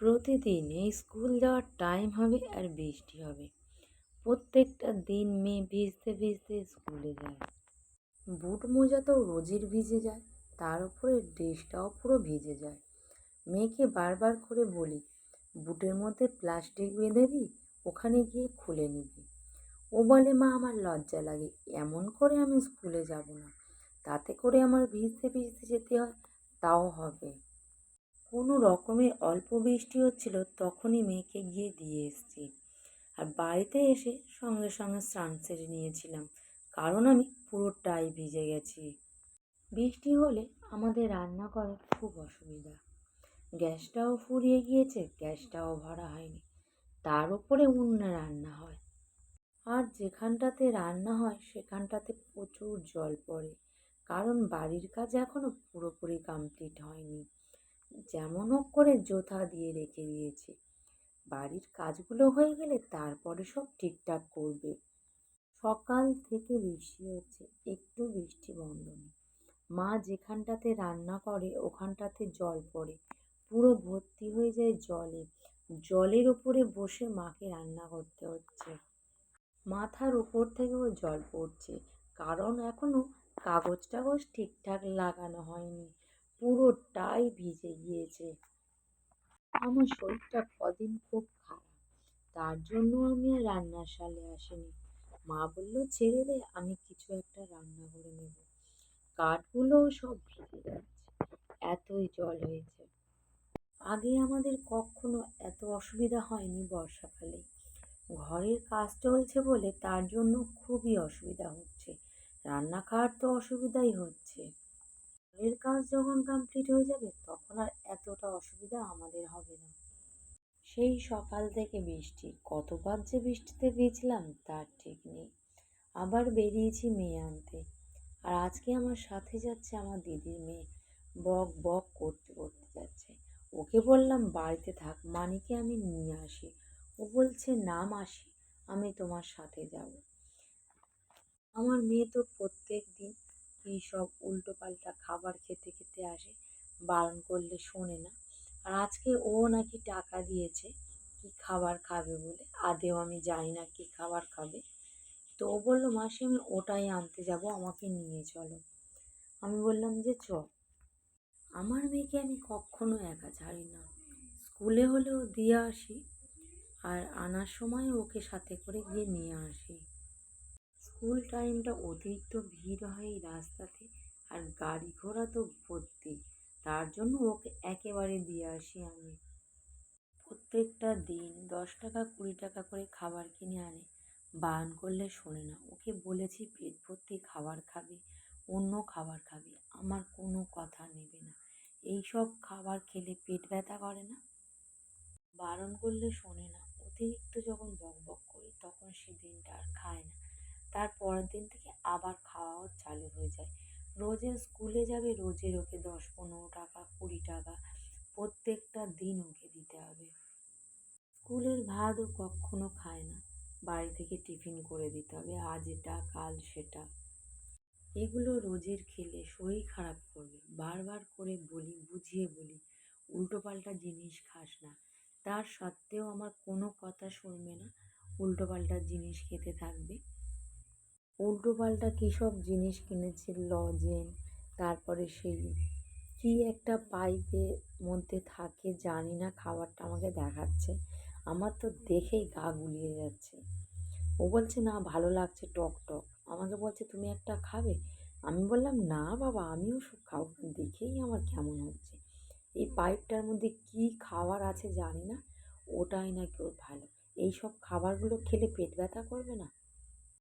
প্রতিদিন এই স্কুল যাওয়ার টাইম হবে আর বৃষ্টি হবে। প্রত্যেকটা দিন মেয়ে ভিজতে ভিজতে স্কুলে যায়। বুট মোজা তো রোজের ভিজে যায়, তার উপরে ড্রেসটাও পুরো ভিজে যায়। মেয়েকে বারবার করে বলি, বুটের মধ্যে প্লাস্টিক বেঁধে দিই ওখানে গিয়ে খুলে নিবি। ও বলে, মা, আমার লজ্জা লাগে, এমন করে আমি স্কুলে যাব না। তাতে করে আমার ভিজতে ভিজতে যেতে হয়, তাও হবে। কোনো রকমে অল্প বৃষ্টি হচ্ছিল তখনই মেয়েকে গিয়ে দিয়ে এসেছি। আর বাড়িতে এসে সঙ্গে সঙ্গে স্নান সেরে নিয়েছিলাম। কারণ আমি পুরোটাই ভিজে গেছি। বৃষ্টি হলে আমাদের রান্না করার খুব অসুবিধা। গ্যাসটাও ফুরিয়ে গিয়েছে, গ্যাসটাও ভরা হয়নি। তার উপরে উনুনে রান্না হয়। আর যেখানটাতে রান্না হয়, সেখানটাতে প্রচুর জল পড়ে। কারণ বাড়ির কাজ এখনও পুরোপুরি কমপ্লিট হয়নি। যেমন হোক করে জোথা দিয়ে রেখে দিয়েছে। বাড়ির কাজগুলো হয়ে গেলে তারপরে সব ঠিকঠাক করবে। সকাল থেকে বৃষ্টি হচ্ছে, একটু বৃষ্টি বন্ধ নেই। মা যেখানটাতে রান্না করে ওখানটাতে জল পড়ে। পুরো ভর্তি হয়ে যায় জলে। জলের ওপরে বসে মাকে রান্না করতে হচ্ছে। মাথার উপর থেকেও জল পড়ছে। কারণ এখনও কাগজ টাগজ ঠিকঠাক লাগানো হয়নি। পুরোটাই ভিজে গিয়েছে। আমার শরীরটা কদিন খুব খারাপ, তার জন্য আমি আর রান্নার শালে আসিনি। মা বলল, ছেড়ে দে, আমি কিছু একটা রান্না করে নেব। কাঠগুলোও সব ভিজে যাচ্ছে এতই জল হয়েছে। আগে আমাদের কখনো এত অসুবিধা হয়নি বর্ষাকালে। ঘরের কাজ চলছে বলে তার জন্য খুবই অসুবিধা হচ্ছে। রান্না খাওয়ার তো অসুবিধাই হচ্ছে। ঘরের কাজ যখন কমপ্লিট হয়ে যাবে, তখন আর এতটা অসুবিধা আমাদের হবে না। সেই সকাল থেকে বৃষ্টি, কতবার যে বৃষ্টিতে ভিজলাম তার ঠিক নেই। আবার বেরিয়েছি মেয়ে আনতে। আর আজকে আমার সাথে যাচ্ছে আমার দিদির মেয়ে। বক বক করতে করতে যাচ্ছে। ওকে বললাম, বাড়িতে থাক, মানিকে আমি নিয়ে আসি। ও বলছে, না মাসি, আমি তোমার সাথে যাব। আমার মেয়ে তো প্রত্যেক দিন এই সব উল্টো পাল্টা খাবার খেতে খেতে আসে, বারণ করলে শোনে না। আর আজকে ও নাকি টাকা দিয়েছে, কি খাবার খাবে বলে? আদেও আমি জানি না কি খাবার খাবে। তো ও বলল, মাসি, আমি ওটাই আনতে যাব, আমাকে নিয়ে চলো। আমি বললাম যে, চ। আমার মেয়েকে আমি কখনো একা ছাড়ি না। স্কুলে হলেও দিয়ে আসি, আর আনার সময় ওকে সাথে করে গিয়ে নিয়ে আসি। স্কুল টাইমটা অতিরিক্ত ভিড় হয় এই রাস্তাতে আর গাড়ি ঘোড়া তো ভর্তি। তার জন্য ওকে একেবারে দিয়ে আসি আমি। প্রত্যেকটা দিন দশ টাকা, কুড়ি টাকা করে খাবার কিনে আনে। বারণ করলে শোনে না। ওকে বলেছি, পেট ভর্তি খাবার খাবে, অন্য খাবার খাবে। আমার কোনো কথা নেবে না। এই সব খাবার খেলে পেট ব্যথা করে না? বারণ করলে শোনে না। অতিরিক্ত যখন বক বক করি, তখন সে দিনটা আর খায় না। তার পরের দিন থেকে আবার খাওয়াও চালু হয়ে যায়। রোজের স্কুলে যাবে, রোজের ওকে দশ পনেরো টাকা, কুড়ি টাকা প্রত্যেকটা দিন ওকে দিতে হবে। স্কুলের ভাতও কখনো খায় না। বাড়ি থেকে টিফিন করে দিতে হবে, আজ এটা, কাল সেটা। এগুলো রোজের খেলে শরীর খারাপ করবে। বারবার করে বলি, বুঝিয়ে বলি, উল্টোপাল্টা জিনিস খাস না। তার সত্ত্বেও আমার কোনো কথা শুনবে না। উল্টোপাল্টা জিনিস খেতে থাকবে। উল্টোপাল্টা কী সব জিনিস কিনেছে লজেন? তারপরে সেই কী একটা পাইপের মধ্যে থাকে জানি না, খাবারটা আমাকে দেখাচ্ছে। আমার তো দেখেই গা গুলিয়ে যাচ্ছে। ও বলছে, না, ভালো লাগছে, টক টক। আমাকে বলছে, তুমি একটা খাবে? আমি বললাম, না বাবা, আমিও সব খাব দেখেই আমার কেমন হচ্ছে। এই পাইপটার মধ্যে কী খাবার আছে জানি না, ওটাই নাকি ওর ভালো। এই সব খাবারগুলো খেলে পেট ব্যথা করবে না?